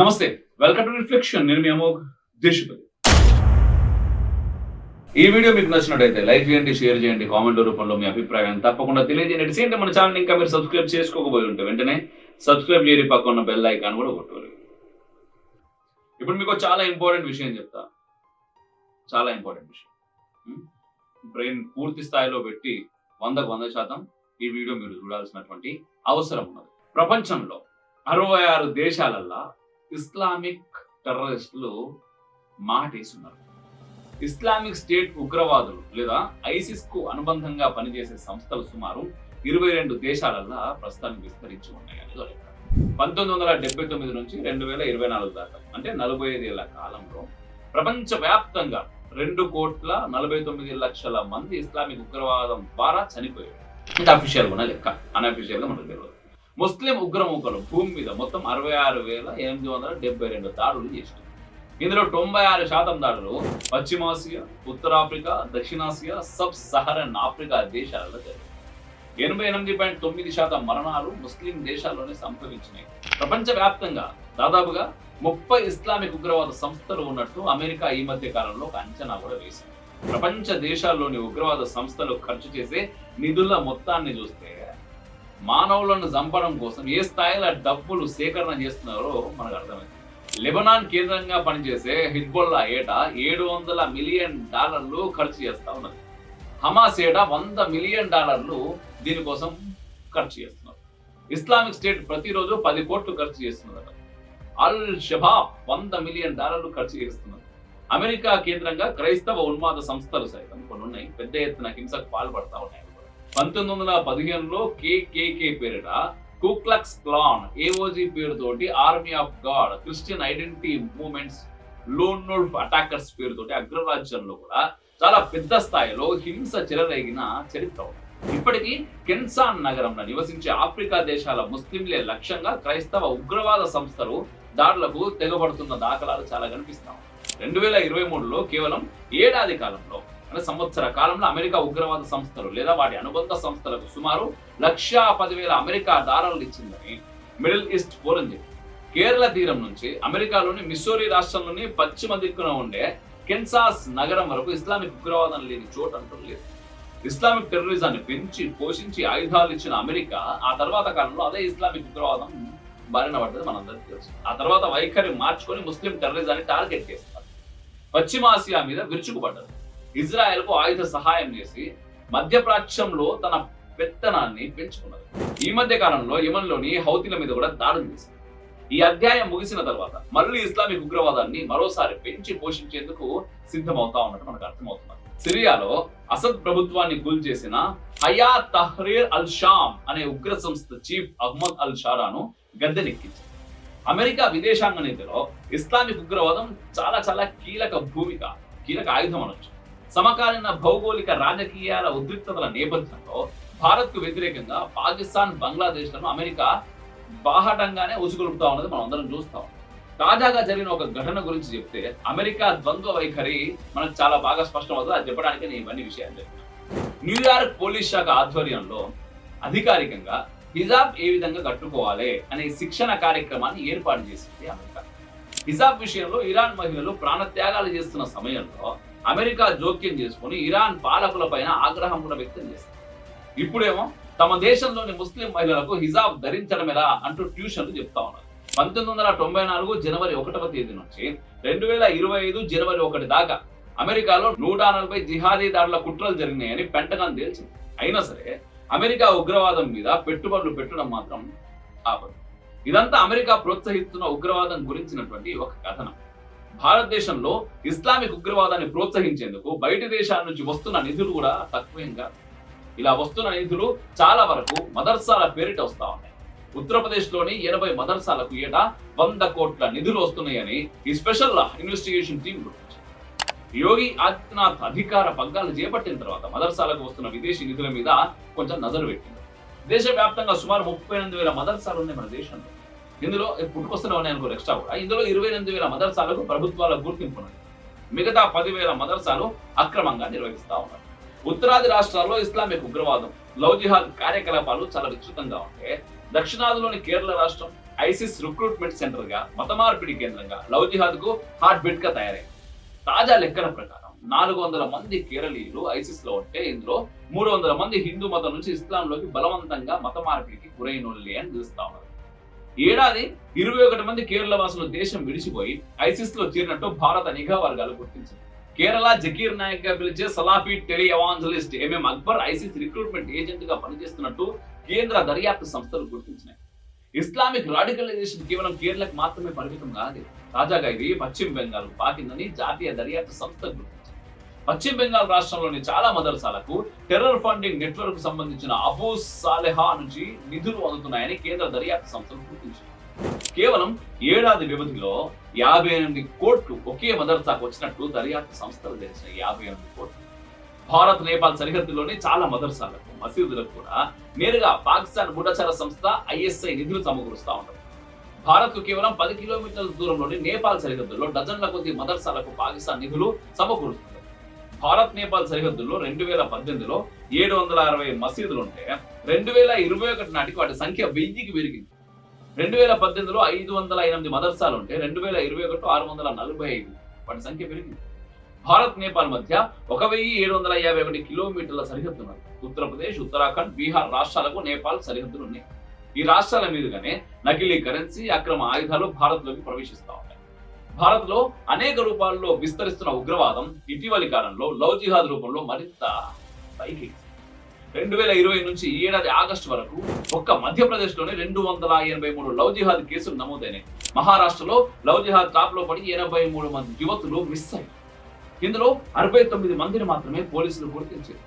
నమస్తే welcome to reflection నేను మీ అమోఘ్ దేశపతి. ఈ వీడియో మీకు నచ్చినట్టయితే లైక్ చేయండి షేర్ చేయండి కామెంట్ రూపంలో మీ అభిప్రాయాన్ని తప్పకుండా తెలియజేయండి. సేమ్ మన ఛానల్ ఇంకా మీరు సబ్స్క్రైబ్ చేసుకోకపోయి ఉంటే వెంటనే సబ్స్క్రైబ్ చేయని పక్కన ఉన్న బెల్ ఐకాన్ కూడా కొట్టుకోరు ఇప్పుడు మీకు చాలా ఇంపార్టెంట్ విషయం చెప్తా. చాలా ఇంపార్టెంట్ విషయం. Hmm? బ్రెయిన్ పూర్తి స్థాయిలో పెట్టి వందకు వంద శాతం ఈ వీడియో మీరు చూడాల్సినటువంటి అవసరం ఉన్నది. ప్రపంచంలో అరవై ఆరు దేశాలల్లో ఇస్లామిక్ టెర్రరిస్టులు మాటేసున్నారు. ఇస్లామిక్ స్టేట్ ఉగ్రవాదులు లేదా ఐసిస్కు అనుబంధంగా పనిచేసే సంస్థలు సుమారు ఇరవై రెండు దేశాలల్లా ప్రస్తుతానికి విస్తరించి ఉన్నాయని లెక్క పంతొమ్మిది వందల డెబ్బై తొమ్మిది నుంచి రెండు వేల ఇరవై నాలుగు దాకా అంటే నలభై ఐదేళ్ళ కాలంలో ప్రపంచవ్యాప్తంగా రెండు కోట్ల నలభై తొమ్మిది లక్షల మంది ఇస్లామిక్ ఉగ్రవాదం ద్వారా చనిపోయారు. ఇది అఫీషియల్ ఉన్న లెక్క అన్అఫీషియల్గా మనకు తెలియదు. ముస్లిం ఉగ్రమూకలు భూమి మీద మొత్తం అరవై ఆరు వేల ఎనిమిది వందల డెబ్బై రెండు దాడులు చేసినాయి ఇందులో తొంభై ఆరు శాతం దాడులు పశ్చిమాసియా ఉత్తరాఫ్రికా దక్షిణాసియా సబ్ సహరన్ ఆఫ్రికా దేశాలలో జరిగాయి. ఎనభై ఎనిమిది పాయింట్ తొమ్మిది శాతం మరణాలు ముస్లిం దేశాల్లోనే సంభవించినాయి. ప్రపంచవ్యాప్తంగా దాదాపుగా ముప్పై ఇస్లామిక్ ఉగ్రవాద సంస్థలు ఉన్నట్టు అమెరికా ఈ మధ్య కాలంలో ఒక అంచనా కూడా వేసింది. ప్రపంచ దేశాల్లోని ఉగ్రవాద సంస్థలు ఖర్చు చేసే నిధుల మొత్తాన్ని చూస్తే మానవులను చంపడం కోసం ఏ స్థాయిలో డబ్బులు సేకరణ చేస్తున్నారో మనకు అర్థమైంది. లెబనాన్ కేంద్రంగా పనిచేసే హిజ్బొల్లా ఏటా ఏడు వందల మిలియన్ డాలర్లు ఖర్చు చేస్తా ఉన్నది. హమాస్ ఏటా వంద మిలియన్ డాలర్లు దీనికోసం ఖర్చు చేస్తున్నారు. ఇస్లామిక్ స్టేట్ ప్రతిరోజు పది కోట్లు ఖర్చు చేస్తున్నారు అల్ షబాబ్ వంద మిలియన్ డాలర్లు ఖర్చు చేస్తున్నారు అమెరికా కేంద్రంగా క్రైస్తవ ఉన్మాద సంస్థలు సైతం కొన్ని ఉన్నాయి పెద్ద ఎత్తున హింసకు పాల్పడతా ఉన్నాయి. పంతొమ్మిది వందల పదిహేనులో కేకేకే పేరిట కుక్లక్స్ క్లాన్ ఏఓజీ పేరుతోటి army of God Christian identity movements lone attackers పేరుతోటి అగ్రరాజ్యంలో కూడా చాలా పెద్ద స్థాయిలో హింస చెలరేగిన చరిత్ర ఇప్పటికీ కెన్సాన్ నగరంలో నివసించే ఆఫ్రికా దేశాల ముస్లింలే లక్ష్యంగా క్రైస్తవ ఉగ్రవాద సంస్థలు దాడులకు తెగబడుతున్న దాఖలాలు చాలా కనిపిస్తాం రెండు వేల ఇరవై మూడులో కేవలం ఏడాది కాలంలో అంటే సంవత్సర కాలంలో అమెరికా ఉగ్రవాద సంస్థలు లేదా వాటి అనుబంధ సంస్థలకు సుమారు లక్షా పదివేల అమెరికా డాలర్లు ఇచ్చిందని మిడిల్ ఈస్ట్ ఫోరం చెప్పింది కేరళ తీరం నుంచి అమెరికాలోని మిస్సోరీ రాష్ట్రంలోని పశ్చిమ దిక్కున ఉండే కెన్సాస్ నగరం వరకు ఇస్లామిక్ ఉగ్రవాదం లేని చోటు అంటూ లేదు. ఇస్లామిక్ టెర్రరిజాన్ని పెంచి పోషించి ఆయుధాలు ఇచ్చిన అమెరికా ఆ తర్వాత కాలంలో అదే ఇస్లామిక్ ఉగ్రవాదం బారిన పడ్డది మనందరికీ తెలుసు. ఆ తర్వాత వైఖరి మార్చుకొని ముస్లిం టెర్రరిజాన్ని టార్గెట్ చేస్తారు పశ్చిమాసియా మీద విరుచుకుపడ్డది. ఇజ్రాయెల్కు ఆయుధ సహాయం చేసి మధ్యప్రాచ్యంలో తన పెత్తనాన్ని పెంచుకున్నది. ఈ మధ్య కాలంలో యమన్లోని హౌతీల మీద కూడా దాడులు చేసింది. ఈ అధ్యాయం ముగిసిన తర్వాత మళ్ళీ ఇస్లామిక్ ఉగ్రవాదాన్ని మరోసారి పెంచి పోషించేందుకు సిద్ధమవుతా ఉన్నట్టు మనకు అర్థమవుతుంది సిరియాలో అసద్ ప్రభుత్వాన్ని కూల్ చేసిన హయా తహ్రీర్ అల్ షామ్ అనే ఉగ్ర సంస్థ చీఫ్ అహ్మద్ అల్ షారాను గద్దెనెక్కించింది. అమెరికా విదేశాంగ నీతిలో ఇస్లామిక్ ఉగ్రవాదం చాలా చాలా కీలక భూమిక కీలక ఆయుధం అనొచ్చు. సమకాలీన భౌగోళిక రాజకీయాల ఉద్రిక్తతల నేపథ్యంలో భారత్కు వ్యతిరేకంగా పాకిస్తాన్ బంగ్లాదేశ్లను అమెరికా బాహటంగానే ఉసుగొలుపుతా ఉన్నది మనం అందరం చూస్తాం తాజాగా జరిగిన ఒక ఘటన గురించి చెప్తే అమెరికా ద్వంద్వ వైఖరి మనకు చాలా బాగా స్పష్టం అవుతుంది అది చెప్పడానికి నేను ఇవన్నీ విషయాలు న్యూయార్క్ పోలీస్ శాఖ ఆధ్వర్యంలో అధికారికంగా హిజాబ్ ఏ విధంగా కట్టుకోవాలి అనే శిక్షణ కార్యక్రమాన్ని ఏర్పాటు చేసింది అమెరికా. హిజాబ్ విషయంలో ఇరాన్ మహిళలు ప్రాణత్యాగాలు చేస్తున్న సమయంలో అమెరికా జోక్యం చేసుకుని ఇరాన్ పాలకుల పైన ఆగ్రహం కూడా వ్యక్తం చేస్తుంది ఇప్పుడేమో తమ దేశంలోని ముస్లిం మహిళలకు హిజాబ్ ధరించడం ఎలా అంటూ ట్యూషన్లు చెప్తా ఉన్నారు. పంతొమ్మిది వందల తొంభై నాలుగు జనవరి ఒకటవ తేదీ నుంచి రెండు వేల ఇరవై ఐదు జనవరి ఒకటి దాకా అమెరికాలో నూట నలభై జిహాదీ దాడుల కుట్రలు జరిగినాయని పెంటగాన్ తేల్చింది. అయినా సరే అమెరికా ఉగ్రవాదం మీద పెట్టుబడులు పెట్టడం మాత్రం ఆపదు. ఇదంతా అమెరికా ప్రోత్సహిస్తున్న ఉగ్రవాదం గురించినటువంటి ఒక కథనం. భారతదేశంలో ఇస్లామిక్ ఉగ్రవాదాన్ని ప్రోత్సహించేందుకు బయటి దేశాల నుంచి వస్తున్న నిధులు కూడా తక్కువేంగా? ఇలా వస్తున్న నిధులు చాలా వరకు మదర్సాల పేరిట వస్తా ఉన్నాయి. ఉత్తరప్రదేశ్లోని ఎనభై మదర్సాలకు ఏటా వంద కోట్ల నిధులు వస్తున్నాయని ఈ స్పెషల్ ఇన్వెస్టిగేషన్ టీం గుర్తించింది. యోగి ఆదిత్యనాథ్ అధికార పగ్గాలు చేపట్టిన తర్వాత మదర్సాలకు వస్తున్న విదేశీ నిధుల మీద కొంచెం నజరు పెట్టింది. దేశవ్యాప్తంగా సుమారు ముప్పై ఎనిమిది వేల మదర్సాలు ఉన్నాయి మన దేశంలో. ఇందులో పుట్టుకొస్తూనే ఉన్నాయి అనుకో ఎక్స్ట్రా కూడా. ఇందులో ఇరవై ఎనిమిది వేల మదర్సాలకు ప్రభుత్వాల గుర్తింపు ఉన్నది. మిగతా పదివేల మదర్సాలు అక్రమంగా నిర్వహిస్తా ఉన్నారు. ఉత్తరాది రాష్ట్రాల్లో ఇస్లామిక్ ఉగ్రవాదం లవ్ జిహాద్ కార్యకలాపాలు చాలా విస్తృతంగా ఉంటే దక్షిణాదిలోని కేరళ రాష్ట్రం ఐసిస్ రిక్రూట్మెంట్ సెంటర్గా మత మార్పిడి కేంద్రంగా లవ్ జిహాద్కు హాట్ బిట్గా తయారైంది. తాజా లెక్కల ప్రకారం నాలుగు వందల మంది కేరళీయులు ఐసిస్లో ఉంటే ఇందులో మూడు వందల మంది హిందూ మతం నుంచి ఇస్లాంలోకి బలవంతంగా మత మార్పిడికి గురైనోళ్ళే అని తెలుస్తా ఉన్నారు ఏడాది ఇరవై ఒకటి మంది కేరళ వాసులు దేశం విడిచిపోయి ఐసిస్లో చేరినట్టు భారత నిఘా వర్గాలు గుర్తించారు కేరళ జకీర్ నాయక్గా పిలిచే Salafi tele evangelist MM Akbar ISIS recruitment ఏజెంట్గా పనిచేస్తున్నట్టు కేంద్ర దర్యాప్తు సంస్థలు గుర్తించినాయి. ఇస్లామిక్ రాడికలైజేషన్ కేవలం కేరళకు మాత్రమే పరిమితం కాదు. తాజాగా ఇది పశ్చిమ బెంగాల్ పాకిందని జాతీయ దర్యాప్తు సంస్థ గుర్తించింది. పశ్చిమ బెంగాల్ రాష్ట్రంలోని చాలా మదర్సాలకు టెర్రర్ ఫండింగ్ నెట్వర్క్ సంబంధించిన అబూ సాలెహా నుంచి నిధులు అందుతున్నాయని కేంద్ర దర్యాప్తు సంస్థలు గుర్తించాయి. కేవలం ఏడాది వ్యవధిలో యాభై ఎనిమిది కోట్లు ఒకే మదర్సాకు వచ్చినట్టు దర్యాప్తు సంస్థలు తెలిసిన యాభై ఎనిమిది కోట్లు. భారత్ నేపాల్ సరిహద్దులోని చాలా మదర్సాలకు మసీదులకు కూడా నేరుగా పాకిస్తాన్ గూఢచార సంస్థ ఐఎస్ఐ నిధులు సమకూరుస్తా ఉంటారు భారత్కు కేవలం పది కిలోమీటర్ల దూరంలోని నేపాల్ సరిహద్దుల్లో డజన్ల కొద్ది మదర్సాలకు పాకిస్తాన్ నిధులు సమకూరుస్తుంది భారత్ నేపాల్ సరిహద్దుల్లో రెండు వేల పద్దెనిమిదిలో ఏడు వందల అరవై మసీదులు ఉంటే రెండు వేల ఇరవై ఒకటి నాటికి వాటి సంఖ్య వెయ్యికి పెరిగింది. రెండు వేల పద్దెనిమిదిలో ఐదు వందల ఎనిమిది మదర్సాలు ఉంటే రెండు వేల ఇరవై ఒకటి ఆరు వందల నలభై ఐదు. వాటి సంఖ్య పెరిగింది. భారత్ నేపాల్ మధ్య ఒక వెయ్యి ఏడు వందల యాభై ఒకటి కిలోమీటర్ల సరిహద్దు ఉన్నది. ఉత్తరప్రదేశ్ ఉత్తరాఖండ్ బీహార్ రాష్ట్రాలకు నేపాల్ సరిహద్దులు ఉన్నాయి. ఈ రాష్ట్రాల మీదుగానే నకిలీ కరెన్సీ అక్రమ ఆయుధాలు భారత్లోకి ప్రవేశిస్తా ఉన్నాయి. భారత్లో అనేక రూపాల్లో విస్తరిస్తున్న ఉగ్రవాదం ఇటీవలి కాలంలో లవ్ జిహాద్ రూపంలో మరింత పైకి. రెండు వేల ఇరవై నుంచి ఈ ఏడాది ఆగస్టు వరకు ఒక్క మధ్యప్రదేశ్లోనే రెండు వందల ఎనభై మూడు లవ్ జిహాద్ కేసులు నమోదైనాయి. మహారాష్ట్రలో లవ్ జిహాద్ ట్రాప్లో పడి ఎనభై మూడు మంది యువతులు మిస్ అయ్యారు. ఇందులో అరవై తొమ్మిది మందిని మాత్రమే పోలీసులు గుర్తించారు.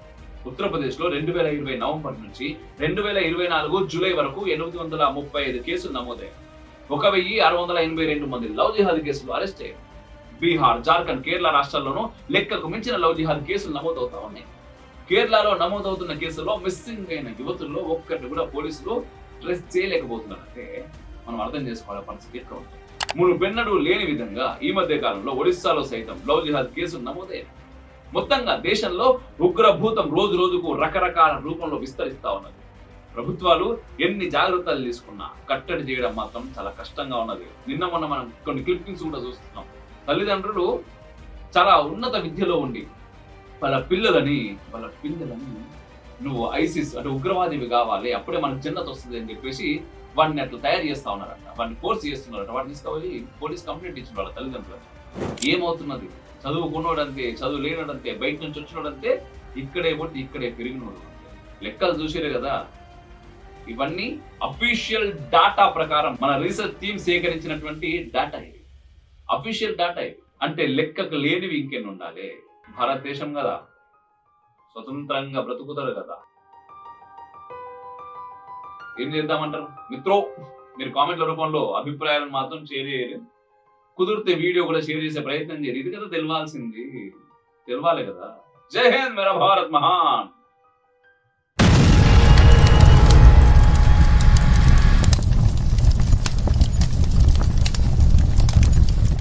ఉత్తరప్రదేశ్లో రెండు వేల ఇరవై నవంబర్ నుంచి రెండు వేల ఇరవై నాలుగు జూలై వరకు ఎనిమిది వందల ముప్పై ఐదు కేసులు నమోదయ్యాయి ఒక వెయ్యి ఆరు వందల ఎనభై రెండు మంది లవ్ జిహాద్ కేసులు అరెస్ట్ అయ్యారు బీహార్ జార్ఖండ్ కేరళ రాష్ట్రాల్లోనూ లెక్కకు మించిన లవ్ జిహాద్ కేసులు నమోదవుతా ఉన్నాయి. కేరళలో నమోదవుతున్న కేసుల్లో మిస్సింగ్ అయిన యువతుల్లో ఒక్కరిని కూడా పోలీసులు ట్రెస్ చేయలేకపోతున్నారంటే మనం అర్థం చేసుకోవాలి పరిస్థితి ఎక్కడ ఉంది పెన్నడు లేని విధంగా ఈ మధ్య కాలంలో ఒడిస్సాలో సైతం లవ్ జిహాద్ కేసులు నమోదయ్యాయి. మొత్తంగా దేశంలో ఉగ్రభూతం రోజు రోజుకు రకరకాల రూపంలో విస్తరిస్తా ఉన్నది. ప్రభుత్వాలు ఎన్ని జాగ్రత్తలు తీసుకున్నా కట్టడి చేయడం మాత్రం చాలా కష్టంగా ఉన్నది. నిన్న మొన్న మనం కొన్ని క్లిప్పింగ్స్ కూడా చూస్తున్నాం. తల్లిదండ్రులు చాలా ఉన్నత విద్యలో ఉండి వాళ్ళ పిల్లలని వాళ్ళ పిల్లలని నువ్వు ఐసిస్ అంటే ఉగ్రవాదివి కావాలి అప్పుడే మనకు చిన్నది వస్తుంది అని చెప్పేసి వాడిని అట్లా తయారు చేస్తా ఉన్నారంట. వాడిని కోర్స్ చేస్తున్నారట. వాడిని తీసుకువెళ్ళి పోలీస్ కంప్లైంట్ ఇచ్చిన వాళ్ళ తల్లిదండ్రులు ఏమవుతున్నది? చదువుకున్నోడంతే చదువు లేనోడంతే బయట నుంచి వచ్చినోడంతే ఇక్కడే కొట్టి ఇక్కడే పెరిగినోడు. లెక్కలు చూసారే కదా. ఇవన్నీ అఫీషియల్ డాటా ప్రకారం మన రీసెర్చ్ టీమ్ సేకరించినటువంటి డాటా ఇవి అఫీషియల్ డాటా ఇవి అంటే లెక్కకు లేనివి ఇంకెన్ని ఉండాలి? భారతదేశం కదా. స్వతంత్రంగా బ్రతుకుతారు కదా. ఏం చేద్దామంటారు? మిత్రో మీరు కామెంట్ల రూపంలో అభిప్రాయాలను మాత్రం షేర్ చేయరు కుదిరితే వీడియో కూడా షేర్ చేసే ప్రయత్నం చేయరు ఇది కదా తెలవాల్సింది తెలవాలి కదా. జై హింద్ మేరా భారత్ మహాన్.